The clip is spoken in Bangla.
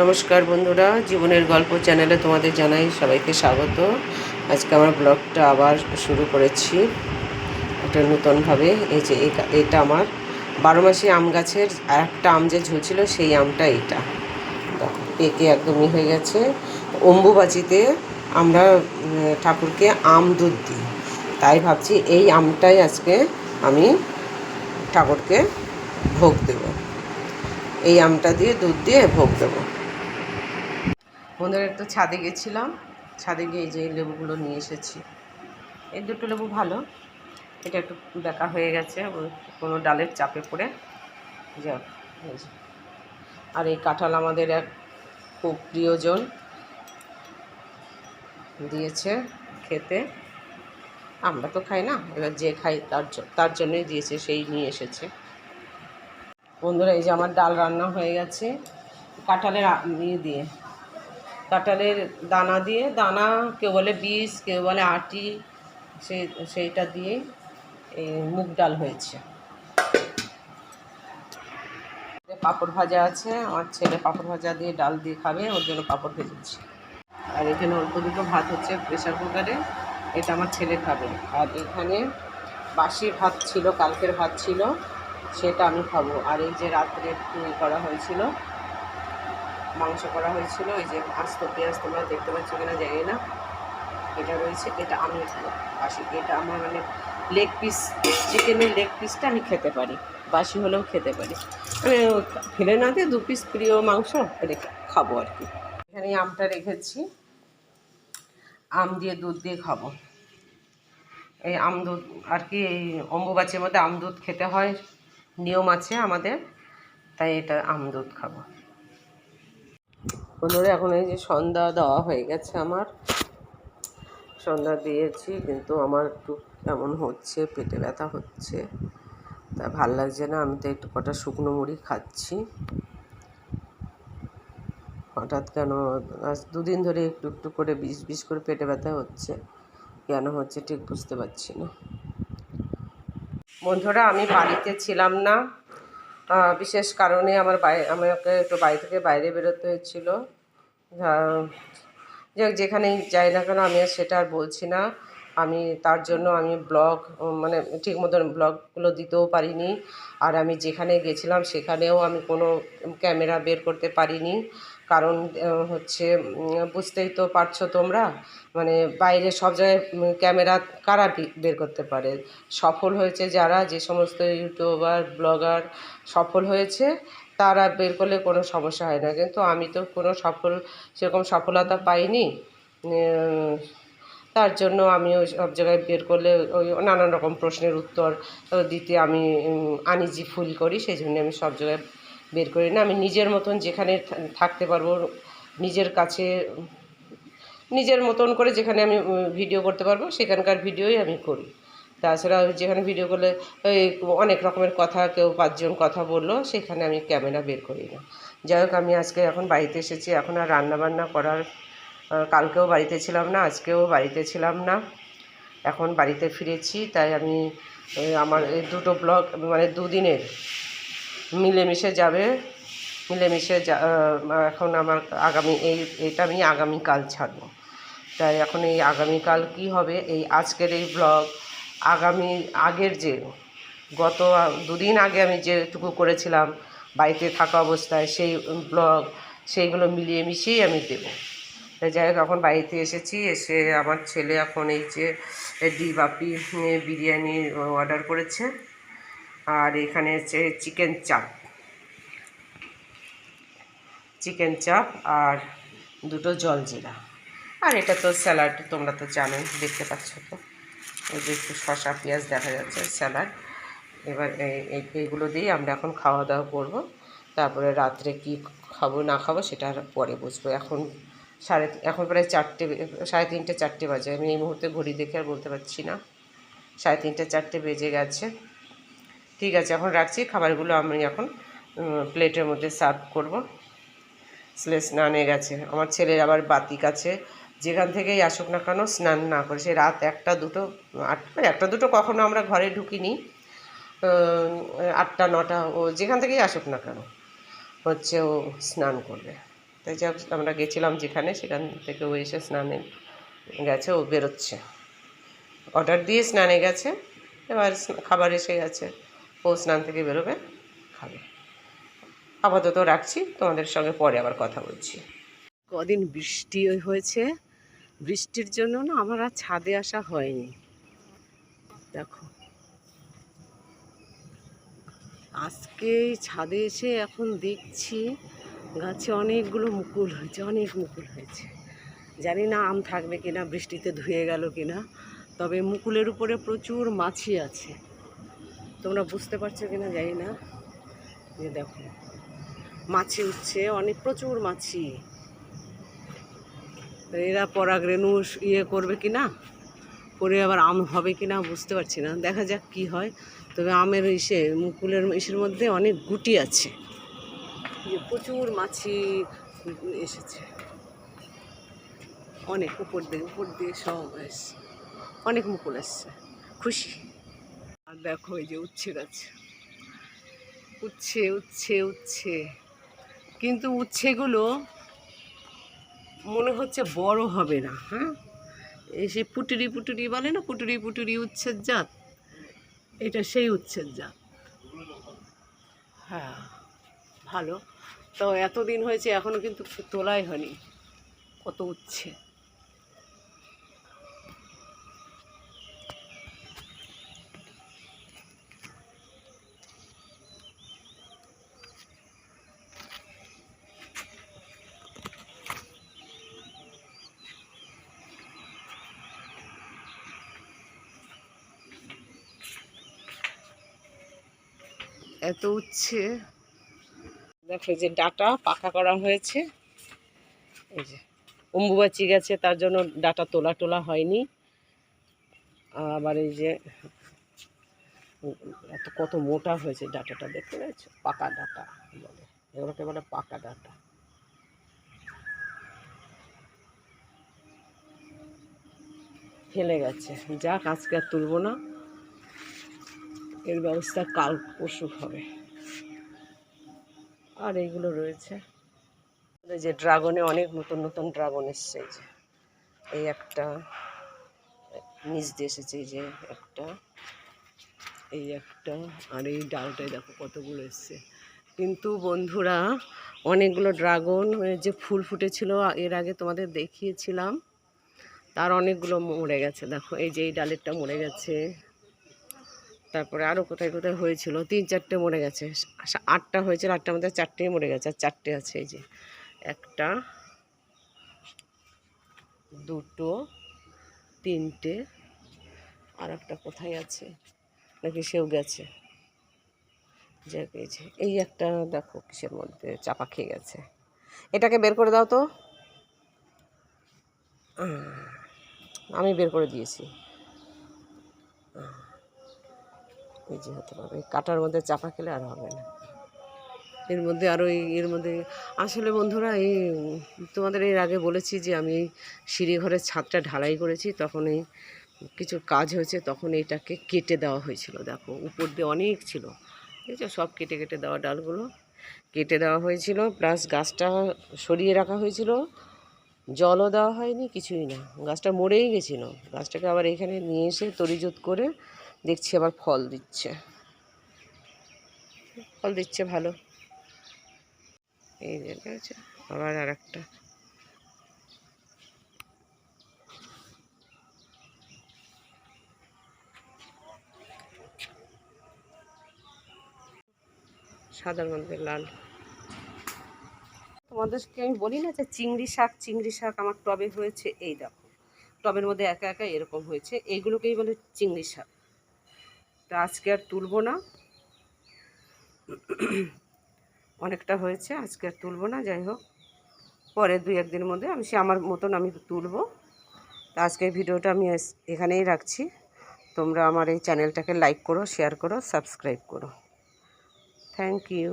নমস্কার বন্ধুরা, জীবনের গল্প চ্যানেলে তোমাদের জানাই সবাইকে স্বাগত। আজকে আমার ব্লগটা আবার শুরু করেছি একটা নতুনভাবে। এই যে এটা আমার বারো মাসি আম গাছের আর একটা আম যে ঝুলছিল সেই আমটা দেখো, পেকে একদমই হয়ে গেছে। অম্বুবাচিতে আমরা ঠাকুরকে আম দুধ দিই। তাই ভাবছি এই আমটাই আজকে আমি ঠাকুরকে ভোগ দেবো। এই আমটা দিয়ে দুধ দিয়ে ভোগ দেবো। বন্ধুরা একটু ছাদে গেছিলাম। ছাদে গিয়ে যে লেবুগুলো নিয়ে এসেছি। এই দুটো লেবু ভালো। এটা একটু বেকা হয়ে গেছে কোনো ডালের চাপে পড়ে। যাক আর এই কাঁঠাল আমাদের এক খুব প্রিয়জন। দিয়েছে খেতে। আমরা তো খাই না, এবার যে খাই তার তার জন্যই দিয়েছে, সেই নিয়ে এসেছে। বন্ধুরা, এই যে আমার ডাল রান্না হয়ে গেছে। কাঁঠালের ইয়ে দিয়ে। কাঁঠালের দানা দিয়ে, দানা কেউ বলে বীজ কেউ বলে আটি সেই সেইটা দিয়ে এই মুগ ডাল হয়েছে। পাঁপড় ভাজা আছে, আমার ছেলে পাঁপড় ভাজা দিয়ে ডাল দিয়ে খাবে, ওর জন্য পাঁপড় ভেজেছি আর এখানে অল্প দুটো ভাত হচ্ছে প্রেশার কুকারে, এটা আমার ছেলে খাবে। আর এখানে বাসি ভাত ছিল, কালকের ভাত ছিল, সেটা আমি খাব। আর এই যে রাত্রে করা হয়েছিল মাংস করা হয়েছিল। ওই যে আস্ত পেঁয়াজ তোমরা দেখতে পাচ্ছ কিনা জানি না। এটা রয়েছে, এটা আমি খাব। বাসি, এটা আমার মানে লেগ পিস চিকেনের লেগ পিসটা আমি খেতে পারি। বাসি হলেও খেতে পারি। মানে ফেলে না দিয়ে দু পিস প্রিয় মাংস রেখে খাব আর কি। এখানে আমটা রেখেছি। আম দিয়ে দুধ দিয়ে খাব। এই আম দুধ আর কি, এই অম্বুবাচির মধ্যে আম দুধ খেতে হয়। নিয়ম আছে আমাদের, তাই এটা আম দুধ খাব। বন্ধুরা এখন এই যে সন্ধ্যা দেওয়া হয়ে গেছে আমার। সন্ধ্যা দিয়েছি, কিন্তু আমার একটু কেমন হচ্ছে, পেটে ব্যথা হচ্ছে। তা ভালো লাগছে না, আমি তো একটু কটা শুকনো মুড়ি খাচ্ছি। হঠাৎ কেন, আজ দুদিন ধরে একটু একটু করে বিষ বিষ করে পেটে ব্যথা হচ্ছে। কেন হচ্ছে ঠিক বুঝতে পারছি না। বন্ধুরা, আমি বাড়িতে ছিলাম না। বিশেষ কারণে আমার বাইরে আমাকে একটু বাড়ি থেকে বাইরে বেরোতে হয়েছিল। যেখানেই যাই না কেন আমি আর সেটা আর বলছি না। আমি তার জন্য আমি ব্লগ মানে ঠিক মতন ব্লগগুলো দিতেও পারিনি। আর আমি যেখানে গেছিলাম সেখানেও আমি কোনো ক্যামেরা বের করতে পারিনি। কারণ হচ্ছে বুঝতেই তো পারছ তোমরা মানে বাইরে সব জায়গায় ক্যামেরা কারা বের করতে পারে? সফল হয়েছে যারা, যে সমস্ত ইউটিউবার, ব্লগার সফল হয়েছে, তারা বের করলে কোনো সমস্যা হয় না। কিন্তু আমি তো কোনো সফল, সেরকম সফলতা পাইনি। তার জন্য আমি ওই সব জায়গায় বের করলে ওই নানান রকম প্রশ্নের উত্তর দিতে আমি আনিজি ফুল করি, সেই জন্য আমি সব জায়গায় বের করি না। আমি নিজের মতন যেখানে থাকতে পারব, নিজের কাছে, নিজের মতন করে যেখানে আমি ভিডিও করতে পারব, সেখানকার ভিডিওই আমি করি। তাছাড়া যেখানে ভিডিও করলে ওই অনেক রকমের কথা, কেউ পাঁচজন কথা বলল, সেখানে আমি ক্যামেরা বের করি না। যাই হোক, আমি আজকে এখন বাড়িতে এসেছি, এখন আর রান্না বান্না করার কালকেও বাড়িতে ছিলাম না, আজকেও বাড়িতে ছিলাম না। এখন বাড়িতে ফিরেছি, তাই আমি আমার এই দুটো ব্লগ মানে দুদিনের মিলেমিশে যাবে, মিলেমিশে যা এখন আমার আগামী, এই, এটা আমি আগামীকাল ছাড়বো। তাই এখন এই আগামীকাল কি হবে, এই আজকের এই ব্লগ, আগামী আগের যে, গত দুদিন আগে আমি যেটুকু করেছিলাম, বাড়িতে থাকা অবস্থায় সেই ব্লগ, সেইগুলো মিলিয়ে মিশিয়েই আমি দেবো। যাই হোক, এখন বাড়িতে এসেছি, এসে আমার ছেলে এখন এই যে ডি বাপি বিরিয়ানি অর্ডার করেছে। আর এখানে হচ্ছে চিকেন চাপ চিকেন চাপ আর দুটো জলজিরা আর এটা তো স্যালাড তোমরা তো জানোই, দেখতে পাচ্ছ তো। ওই যে একটু শসা, পেঁয়াজ দেখা যাচ্ছে স্যালাড এবার এই- এই- এইগুলো দিয়েই আমরা এখন খাওয়া দাওয়া করব। তারপরে রাত্রে কি খাব, না খাব, সেটা পরে বুঝব। এখন সাড়ে এখন প্রায় চারটে, সাড়ে তিনটে, চারটে বাজে। আমি এই মুহূর্তে ঘড়ি দেখে আর বলতে পারছি না। সাড়ে তিনটে, চারটে বেজে গেছে। ঠিক আছে, এখন রাখছি। খাবারগুলো আমি এখন প্লেটের মধ্যে সার্ভ করব। স্লে স্নানে গেছে। আমার ছেলের আবার বাতিক আছে। যেখান থেকেই আসুক না কেন স্নান না করে। সে রাত একটা, দুটো আটটা একটা, দুটো কখনো আমরা ঘরে ঢুকিনি। আটটা, নটা, ও যেখান থেকেই আসুক না কেন, হচ্ছে ও স্নান করবে। তাই যাক আমরা গেছিলাম যেখানে, সেখান থেকে ও এসে স্নানে গেছে, ও বেরোচ্ছে। অর্ডার দিয়ে স্নানে গেছে, এবার খাবার এসে গেছে, ও স্নান থেকে বেরোবে, খাবে। আপাতত রাখছি, তোমাদের সঙ্গে পরে আবার কথা বলছি। কদিন বৃষ্টি হয়েছে, বৃষ্টির জন্য না আমার আর ছাদে আসা হয়নি। দেখো। আজকে ছাদে এসে এখন দেখছি গাছে অনেকগুলো মুকুল হয়েছে, অনেক মুকুল হয়েছে। জানি না আম থাকবে কিনা, বৃষ্টিতে ধুয়ে গেল কিনা, তবে মুকুলের উপরে প্রচুর মাছি আছে। তোমরা বুঝতে পারছ কিনা জানি না? যে দেখো, মাছি উঠছে, অনেক প্রচুর মাছি। এরা পরাগরেণু ইয়ে করবে কি না করে আবার আম হবে কি না বুঝতে পারছি না। দেখা যাক কি হয়, তবে আমের ইসে, মুকুলের ইসের মধ্যে অনেক গুটি আছে। যে প্রচুর মাছি এসেছে। অনেক, উপর দিয়ে উপর দিয়ে সব এসছে। অনেক মুকুল এসছে। খুশি। আর দেখো এই যে উচ্ছে গাছ। উচ্ছে উচ্ছে উচ্ছে। কিন্তু উচ্ছেগুলো মনে হচ্ছে বড় হবে না হ্যাঁ? এই সে পুটুরি পুটুরি বলে না, পুটুরি পুটুরি উচ্ছের জাত? এটা সেই উচ্ছের জাত। হ্যাঁ। ভালো। তো এতদিন হয়েছে এখনও কিন্তু তোলাই হয়নি। কত উচ্ছে। এত উচ্ছে। দেখো এই যে ডাটা পাকা করা হয়েছে। এই যে, অম্বুবাচি গেছে, তার জন্য ডাটা তোলা টোলা হয়নি। আবার এই যে, এত, কত মোটা হয়েছে ডাটাটা, দেখতে পেয়েছ পাকা ডাটা বলে। এগুলোকে বলে পাকা ডাটা। ফেলে গেছে। যাক, আজকে আর তুলবো না। এর ব্যবস্থা কাল পরশু হবে। আর এইগুলো রয়েছে। যে ড্রাগনে অনেক নতুন নতুন ড্রাগন এসছে এই যে। এই একটা নিচ দিয়ে এসেছে, এই যে একটা। এই একটা, আর এই ডালটায় দেখো কতগুলো এসছে। কিন্তু বন্ধুরা, অনেকগুলো ড্রাগন যে ফুল ফুটেছিল, এর আগে তোমাদের দেখিয়েছিলাম। তার অনেকগুলো মরে গেছে, দেখো। এই যে এই ডালেরটা মরে গেছে। তারপরে আরও কোথায় কোথায় হয়েছিল? তিন, চারটে মরে গেছে। আটটা হয়েছিল, আটটার মধ্যে চারটেই মরে গেছে, আর চারটে আছে এই যে। একটা, দুটো, তিনটে, আর একটা কোথায় আছে? নাকি সেও গেছে? যে, এই একটা দেখো কিসের মধ্যে চাপা খেয়ে গেছে। এটাকে বের করে দাও তো। আমি বের করে দিয়েছি। যে হতে পারবে কাটার মধ্যে চাপা খেলে আর হবে না। এর মধ্যে আরও এর মধ্যে আসলে বন্ধুরা, এই তোমাদের এর আগে বলেছি যে আমি এই সিঁড়ি ঘরের ছাদটা ঢালাই করেছি, তখন এই কিছু কাজ হয়েছে, তখন এইটাকে কেটে দেওয়া হয়েছিল। দেখো, উপর দিয়ে অনেক ছিল। এই যে সব কেটে কেটে দেওয়া ডালগুলো কেটে দেওয়া হয়েছিল, প্লাস গাছটা সরিয়ে রাখা হয়েছিল। জলও দেওয়া হয়নি, কিছুই না। গাছটা মরেই গেছিল। গাছটাকে আবার এখানে নিয়ে এসে তরিজুত করে দেখছি আবার ফল দিচ্ছে। ফল দিচ্ছে ভালো। এই দেখেছ আবার আর একটা সাদার মধ্যে লাল। তোমাদেরকে আমি বলি না যে চিংড়ি শাক চিংড়ি শাক আমার টবে হয়েছে, এই দেখো। টবের মধ্যে একা একা এরকম হয়েছে এইগুলোকেই বলে চিংড়ি শাক। তা আজকে আর তুলবো না। অনেকটা হয়েছে, আজকে আর তুলবো না, যাই হোক। পরে দুই একদিনের মধ্যে আমি সে আমার মতন আমি তুলবো। তা আজকের ভিডিওটা আমি এখানেই রাখছি। তোমরা আমার এই চ্যানেলটাকে লাইক করো, শেয়ার করো, সাবস্ক্রাইব করো। Thank you.